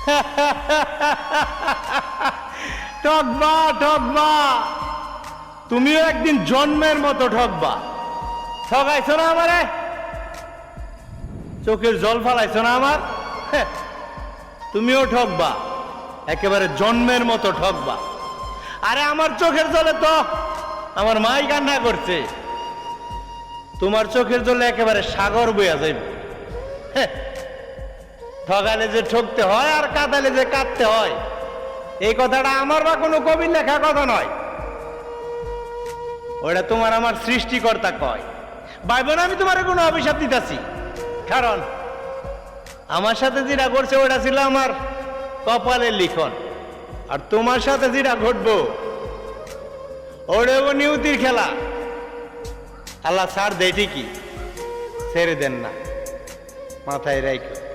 ঠকবা ঠকবা। তুমিও একদিন জন্মের মতো ঠকবা। ঠকাইছো না আমারে? চোখের জল ফালাইছো না আমার? তুমিও ঠকবা। একেবারে জন্মের মতো ঠকবা। আরে আমার চোখের জলে তো আমার মাই কান্না করছে। তোমার চোখের জলে একেবারে সাগর বইয়া যাইব। হ্যাঁ, ঠগালে যে ঠকতে হয় আর কাঁদালে যে কাঁদতে হয়। এই কথাটা আমার বা কোনো কবির লেখা কথা নয়। ওটা তোমার আমার সৃষ্টিকর্তা কয়। ভাইবোন, আমি তোমার কোনো অভিশাপ দিতেছি। কারণ আমার সাথে যেটা করছে ওটা ছিল আমার কপালের লিখন। আর তোমার সাথে যেটা ঘটবো ওটাও নিয়তির খেলা। আল্লাহ ছাড় দেয় ঠিকই, ছেড়ে দেন না। মাথায় রাখো